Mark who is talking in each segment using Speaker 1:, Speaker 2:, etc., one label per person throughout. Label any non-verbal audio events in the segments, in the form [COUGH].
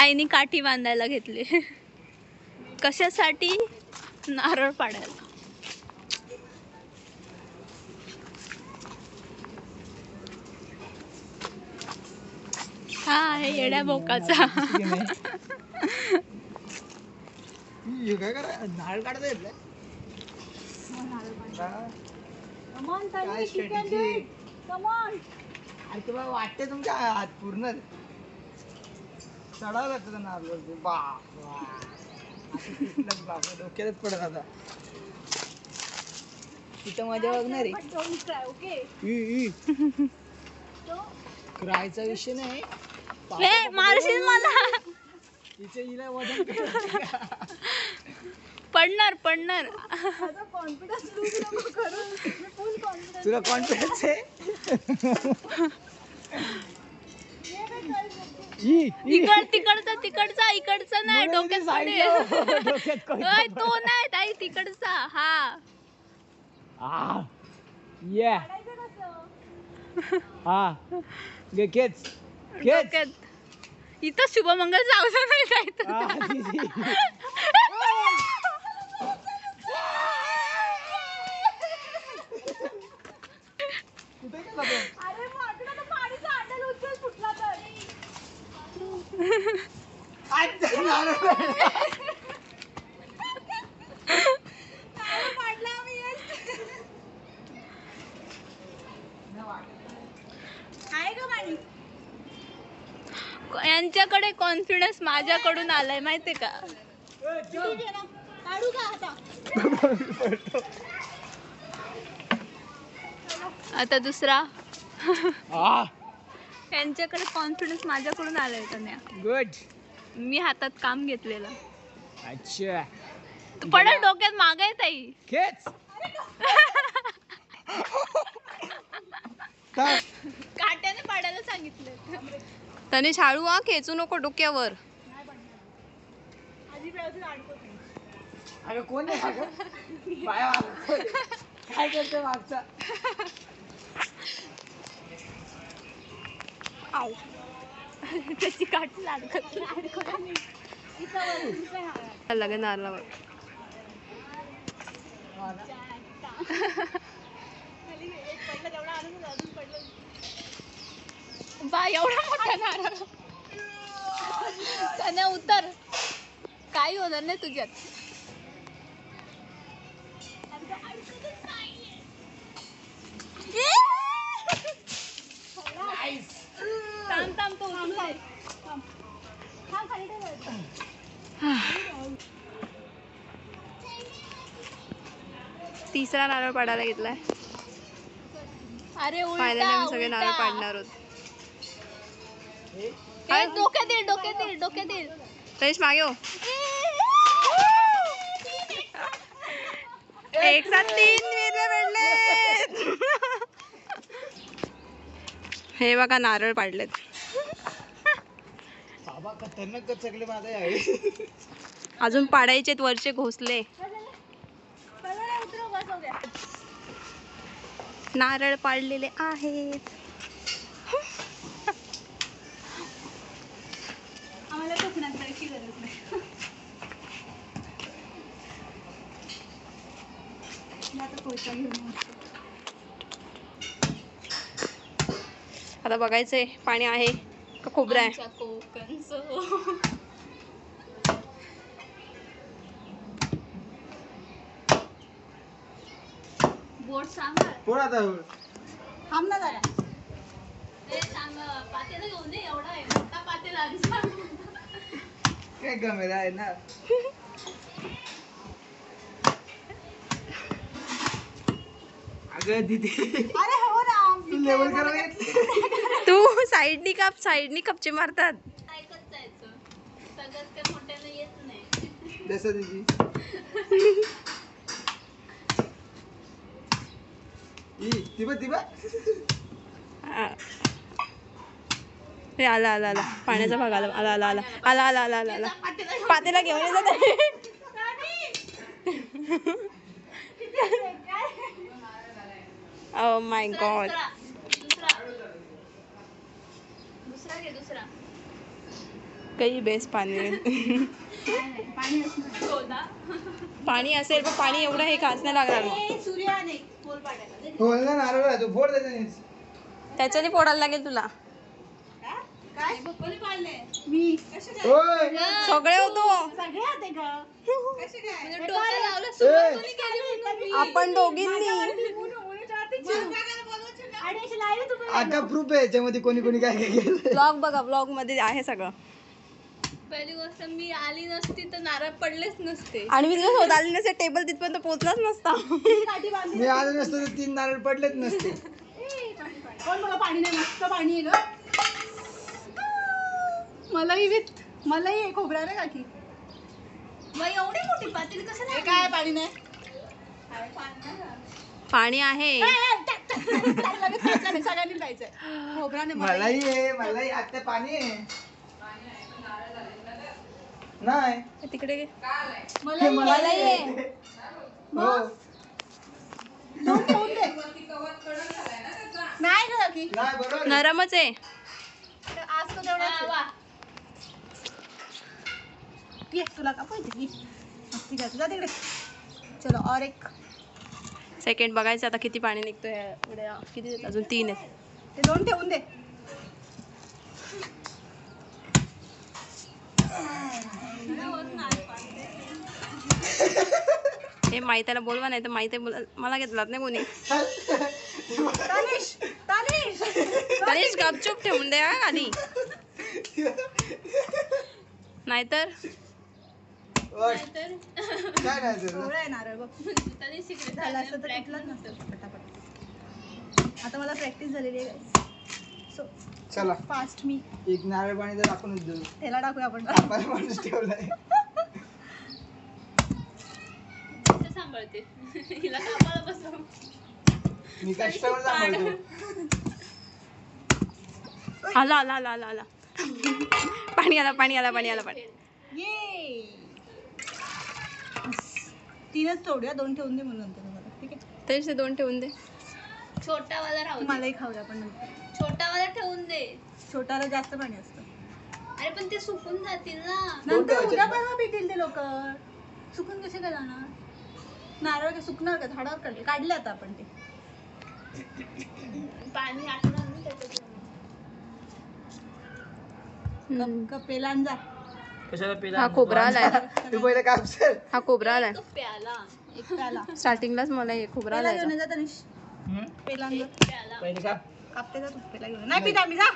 Speaker 1: ताईनी काठी बांधायला घेतली. कशासाठी? नारळ पाडायला. हा येड्या बोकाचा.
Speaker 2: नारळ काढता वाटते तुमच्या हात पूर्ण वा. असं तुटलं बाप, डोक्यातच पडत आता. तिथं मजा बघणार आहे. क्रायचा विषय नाही.
Speaker 1: मारशील मला?
Speaker 2: तिचे हिला वजन.
Speaker 1: पडणार पडणार.
Speaker 2: तुला कॉन्फिडन्स आहे.
Speaker 1: इकड तिकडचा तिकडचा इकडचा नाही डोक्यात
Speaker 2: कोणी. [LAUGHS]
Speaker 1: तो नाही ताई तिकडचा. हा.
Speaker 2: या. हा. गेच
Speaker 1: गेच इथं शुभमंगल जाऊसा नाही काय [LAUGHS]
Speaker 2: कुठे
Speaker 1: यांच्याकडे कॉन्फिडन्स माझ्याकडून आलाय माहितीये का? आता दुसरा.
Speaker 2: हा
Speaker 1: यांच्याकडे कॉन्फिडन्स माझ्याकडून आलाय कन्या
Speaker 2: गुड
Speaker 1: मी हातात काम घेतलेलं.
Speaker 2: अच्छा.
Speaker 1: तू पडल डोक्यात माग आहे ताई
Speaker 2: खेच [LAUGHS]
Speaker 1: काट्याने पाडायला सांगितलं.
Speaker 3: त्याने शाळू हा खेचू नको डोक्यावर.
Speaker 2: अगं कोण आहे? काय करते मागचा?
Speaker 1: त्याची काठ लागत
Speaker 3: लगेच नारळावर
Speaker 1: बा एवढा मोठा नारळ. त्याने उतर. काही होणार नाही तुझ्यात थांब थांब तो उचलू दे.
Speaker 3: तिसरा नारळ पाडायला घेतलाय.
Speaker 1: अरे
Speaker 3: फायनली आम्ही सगळे नारळ. पाडणार आहोत.
Speaker 1: ए, डोक्यात येईल डोक्यात येईल डोक्यात येईल.
Speaker 3: तरीच मागे हो. एक साथ तीन विरे पडले. हे बघा नारळ पाडलेत. अजून पाडायचे वरचे घोसले. नारळ पाडलेले आहेत.
Speaker 1: आम्हाला कोकणात जायची गरज नाही. मी आता घेऊन
Speaker 3: बघायचंय पाणी आहे का खोबरं आहे?
Speaker 1: कोकणचं. बोट
Speaker 2: कोण आता
Speaker 1: थांब ना जरा. ए सांग पातेला घेऊन ये एवढा आहे. मोठा पातेला आधी सांग.
Speaker 2: काय कॅमेरा आहे ना? अगं दीदी. तू लेवल करायला घेतली.
Speaker 3: तू साईडनी काप साईडनी कपचे मारतात.
Speaker 1: ऐकत जायचं. सगळ्यात काही मोठ्यानं येत नाही.
Speaker 2: जसं दीदी. तिबा तिबा.
Speaker 3: हे आला आला आला पाण्याचा भाग आला आला आला आला आला आला आला आला आला पातेला घेऊन येतात ओ माय गॉड
Speaker 1: दुसरा घे दुसरा
Speaker 3: काही बेस्ट पाणी.
Speaker 4: पाणी
Speaker 3: असेल पण पाणी एवढं हे खास नाही लागणार.
Speaker 4: पाडायला
Speaker 2: त्याच्याने.
Speaker 3: त्याच्याने फोडायला लागेल तुला?
Speaker 4: काय? कोणी पाडले मी. कसे काय?
Speaker 2: होय
Speaker 3: सगळे होतो.
Speaker 4: सगळे होते का कसे काय?
Speaker 3: म्हणजे
Speaker 4: डोक्याला लावलं
Speaker 2: ए,
Speaker 4: सुरुवात कोणी केली म्हणून? मी.
Speaker 3: आपण दोघींनी. [LAUGHS]
Speaker 2: आता प्रूफ आहे याच्यामध्ये कोणी कोणी काय काय केलं.
Speaker 3: ब्लॉग बघा ब्लॉगमध्ये आहे सगळं.
Speaker 4: पहिली गोष्ट मी आली नसती तर नारळ पडलेच नसते.
Speaker 3: आणि मी तुझ्या शोध आली नसते टेबल तिथपर्यंत पोहोचलाच नसता.
Speaker 2: मी आलो नसतो. तर तीन नारळ पडलेच नसते.
Speaker 4: कोण बघा पाणी नाही मस्त पाणी आहे ग. मलाही विथ मलाही एक खोबरा नाही काठी मग एवढी मोठी पातेली कसं नाही काय पाणी नाही?
Speaker 3: पाणी आहे.
Speaker 4: सगळ्यांनी जायचंय खोबराने
Speaker 2: मलाही आहे मलाही आता पाणी आहे. नाही.
Speaker 3: तिकडे घे.
Speaker 2: हे मलाही आहे हो.
Speaker 4: दोन ठेवून दे. नाही ग की.
Speaker 2: नाही बरोबर आहे.
Speaker 3: नरमच आहे
Speaker 4: आज तो तेवढा ये तुला का पाहिजे? ठीक आहे जा तिकडे. चलो और एक.
Speaker 3: सेकंड बघायचं आता किती पाणी निघतोय किती आहेत? अजून तीन आहेत.
Speaker 4: ते दोन ठेवून दे.
Speaker 3: हे माहितीला बोलवा नाही तर माहिती बोल मला घेतलात नाही कोणी.
Speaker 4: तानिश तानिश.
Speaker 3: तरीच गपचूप ठेवून द्या खाली नाहीतर?
Speaker 4: आता मला प्रॅक्टिस झालेली आहे सो
Speaker 2: चला.
Speaker 4: फास्ट मी.
Speaker 2: एक नारळ पाणी तर टाकूनच देऊ.
Speaker 4: त्याला टाकूया आपण.
Speaker 2: आपण माणूस ठेवलाय.
Speaker 4: सांभाळते. हिला कामाला बसव
Speaker 2: मी कस्टमर सांभाळतो
Speaker 3: आला आला आला आला आला. पाणी आला पाणी आला पाणी आला पाणी.
Speaker 4: ये. तीनच तोडूया दोन ठेवून दे म्हणून नंतर मला ठीक आहे?
Speaker 3: तरीच ते दोन ठेवून दे.
Speaker 4: छोटा वाला राहू मलाही खाऊया पण नंतर. छोटा वाला ठेवून दे. छोटाला जास्त पाणी असतं.
Speaker 1: अरे पण ते सुकून जातील ना.
Speaker 4: नंतर उद्या? परवा पितील ते लोक. सुकून कसे काय जाणार? नारळ काय सुकणार का? झाडावर काढले. काढले आता आपण ते.
Speaker 1: पाणी आटणार ना त्याच्यात.
Speaker 3: हम्म.
Speaker 4: कप पेलान जा.
Speaker 2: कशाला पेला?
Speaker 3: हा खोबरा आलाय. [LAUGHS]
Speaker 2: तू पहिले
Speaker 3: हा खोबरा आलाय.
Speaker 1: तो प्याला.
Speaker 4: एक प्याला.
Speaker 3: स्टार्टिंगलाच मला हे खोबरा
Speaker 4: पेला
Speaker 3: आलाय.
Speaker 4: घेऊन ये जा तनिष.
Speaker 2: हम्म?
Speaker 4: पेलान जा.
Speaker 1: प्याला.
Speaker 2: पहिले का
Speaker 4: कापते का तू? पेला घेऊन नाही पिता मी जा.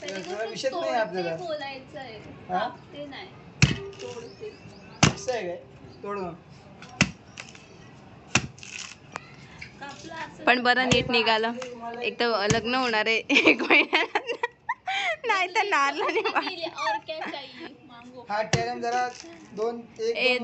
Speaker 1: पहिली
Speaker 2: सगळा
Speaker 1: गोष्ट
Speaker 2: विषयच नाही
Speaker 1: तोडते
Speaker 2: आपल्याला.
Speaker 1: बोलायचं आहे? कापते नाही. तोडते.
Speaker 2: असं आहे काय? तोडून
Speaker 1: कापला
Speaker 3: पण बरं नीट निघालं. एक तर लग्न होणार आहे. [LAUGHS] एक महिन्यात नाही तर
Speaker 2: हा दोन-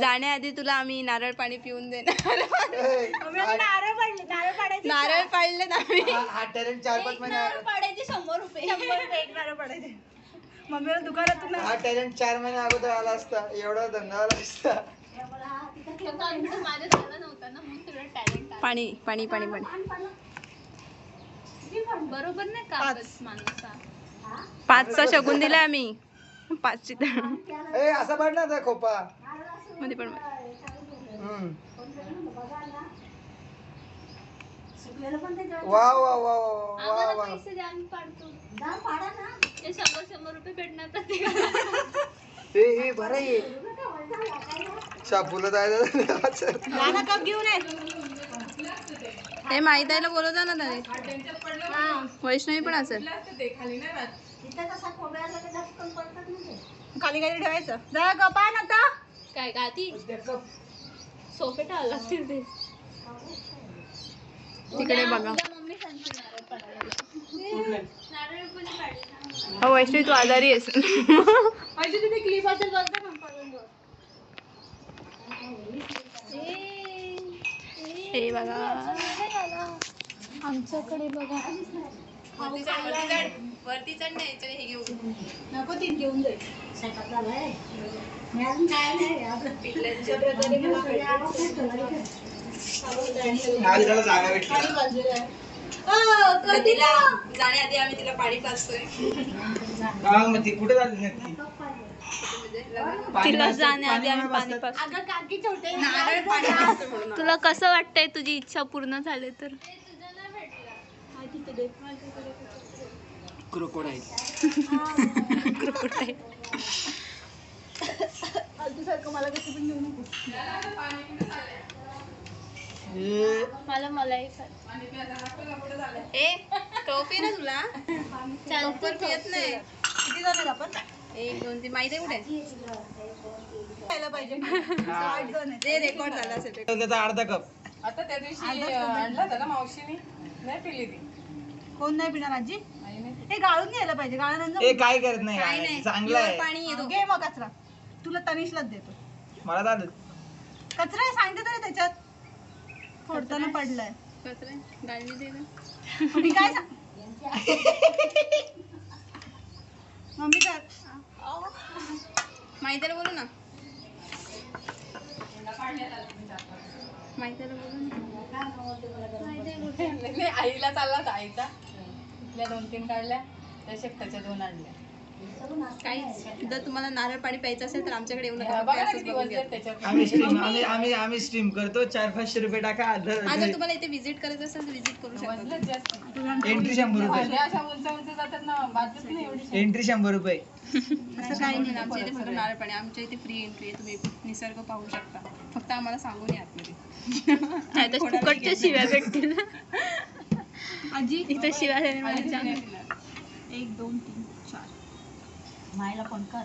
Speaker 3: जाण्याआधी तुला आम्ही नारळ पाणी पिऊन देणार. [LAUGHS]
Speaker 4: नारळ पाडले नारळ
Speaker 3: नारळ
Speaker 1: नारळ
Speaker 4: नारळ [LAUGHS] मम्मीला दुकानातून
Speaker 2: हा टॅलेंट चार महिने अगोदर आला असता. एवढा धंदा आला असता.
Speaker 1: फक्त आमचं माझं झालं नव्हतं ना म्हणून तुला टॅलेंट
Speaker 3: पाणी पाणी पाणी पाणी.
Speaker 1: बरोबर नाही माणसा
Speaker 3: पाचचा शगून दिलाय आम्ही.
Speaker 2: ए असा खोपा.
Speaker 3: मध्ये पण.
Speaker 2: वा वा वा वा वा
Speaker 1: पैसे हे भेटणार प्रत्येकाला
Speaker 2: हे हे बरं आहे शापूला जायचं.
Speaker 4: गाणं कप घेऊन ये.
Speaker 3: हे आहे ना तरी. वैष्णवी पण असेल.
Speaker 4: खाली काही ठेवायचं. जा कपान आता.
Speaker 1: काय गाती? सोफे टाळला लागतील ते.
Speaker 3: तिकडे बघा.
Speaker 1: ना
Speaker 3: हो वैष्णवी तू आजारी आहेस.
Speaker 4: क्लिप असेल बघ ना.
Speaker 3: हे बघा.
Speaker 1: आमच्याकडे बघा.
Speaker 3: वरती चढ नाही हे घेऊ
Speaker 4: नको ती घेऊन जाईल बाजूला आहे.
Speaker 3: जाण्याआधी आम्ही तिला पाणी पाचतोय
Speaker 2: हा, मग ती कुठे झाली नक्की?
Speaker 3: तिला जाण्याआधी आम्ही पाणी पास
Speaker 4: अगं काकी छोटे
Speaker 3: नारळ पाणी पाजतो म्हणून.
Speaker 1: तुला कसं वाटतंय तुझी इच्छा पूर्ण झाली तर?
Speaker 2: क्रोकोडाईल [LAUGHS]
Speaker 4: मला पण घेऊ
Speaker 1: मला मलाही
Speaker 3: ए टोपी ना तुला?
Speaker 1: चालतं
Speaker 3: लवकर पियत नाही.
Speaker 4: किती जण आहेत आपण?
Speaker 3: एक दोन तीन. माहिती आहे कुठे ते रेकॉर्ड झालं असेल
Speaker 2: त्याचा अर्धा कप.
Speaker 5: आता त्या दिवशी आणला होता ना मावशीने. नाही पिली ती.
Speaker 4: कोण नाही पिणार आजी? हे गाळून घ्यायला पाहिजे. गाळल्यानंतर
Speaker 2: ए काय करत नाही चांगलं आहे.
Speaker 3: पाणी येतो.
Speaker 4: घे मग कचरा. तुला तनिषलाच देतो.
Speaker 2: मला दादा.
Speaker 4: कचरा आहे सांगते तरी त्याच्यात. फोडताना पडलाय.
Speaker 3: कचरा गाळणी दे
Speaker 4: मी काय सांग [LAUGHS] मम्मी काय
Speaker 3: माहितीला बोलू ना. माहितीला बोलू ना.
Speaker 5: आईला चालला आईचा. तिथल्या दोन तीन काढल्या त्या शेकटाच्या दोन आणल्या.
Speaker 3: काही जर तुम्हाला नारळ पाणी प्यायचं असेल तर आमच्याकडे येऊ नका.
Speaker 5: ना
Speaker 2: आम्ही स्ट्रीम आम्ही आम्ही आम्ही स्ट्रीम करतो. चार पाचशे रुपये टाका.
Speaker 3: हा जर
Speaker 2: अर्धा
Speaker 3: तुम्हाला इथे व्हिजिट करायचं असेल तर व्हिजिट करू शकता
Speaker 5: वजनच जास्त.
Speaker 2: एंट्री शंभर रुपये.
Speaker 5: अशा उंच उंच जातात ना बाजूच नाही एवढी
Speaker 2: एंट्री शंभर रुपये.
Speaker 3: असं काही नाही आमच्या इथे फक्त नारळ पाणी. आमच्या इथे फ्री एंट्री आहे. तुम्ही निसर्ग पाहू शकता. फक्त आम्हाला सांगून या आतमध्ये.
Speaker 1: फुकटच्या शिव्या भेटतील.
Speaker 4: आजी?
Speaker 1: इथं शिव्या देणे मला जाम.
Speaker 4: एक दोन तीन. मायला पण कर.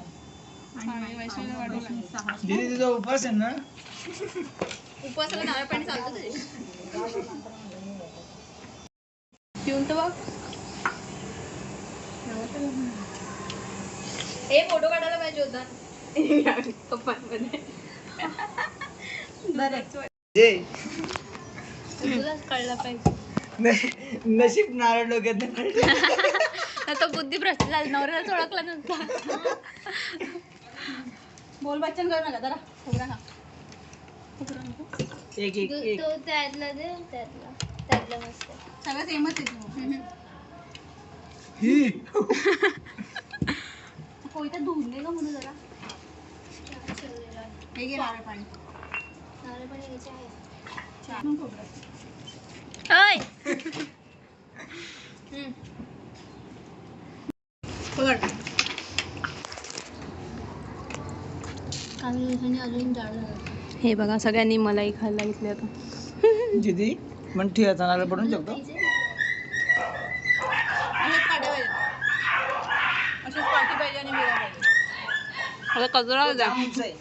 Speaker 3: आम्ही वैष्णवला वाढवलं
Speaker 4: सहा
Speaker 2: दीदी तुझा उपवास आहे ना?
Speaker 3: उपवासाला नारळ पाणी चालतं ते पिऊन तर बघ. ए फोटो काढायला पाहिजे होता
Speaker 2: जे.
Speaker 1: तुलाच कळलं पाहिजे.
Speaker 2: न- नशीब नारळ डोक्यात नाही पडलं.
Speaker 1: आता बुद्धी भ्रष्ट झाली नवऱ्यालाच ओळखला नव्हता.
Speaker 4: बोल बच्चन करू नका जरा खोबरा खा
Speaker 2: एक एक एक.
Speaker 1: तो त्यातला दे त्यातला. त्यातला मस्त.
Speaker 4: सगळं सेमच आहे
Speaker 2: ही.
Speaker 4: कोयता धुवून दे ग म्हणून जरा. हे घे नारळ पाणी.
Speaker 1: नारळ पाणी घ्यायचे आहे.
Speaker 4: छान मग खोबरं.
Speaker 1: ओय
Speaker 4: पकड.
Speaker 1: काही दिवसांनी अजून जाड झालं.
Speaker 3: हे बघा सगळ्यांनी मलाई खायला घेतली आता.
Speaker 2: दीदी पण ठेवायचा नारळ पडून शकतो
Speaker 4: असेच काढे पाहिजे. असेच पाठी पाहिजे आणि मिरा पाहिजे.
Speaker 3: आता कचरा
Speaker 2: आहे.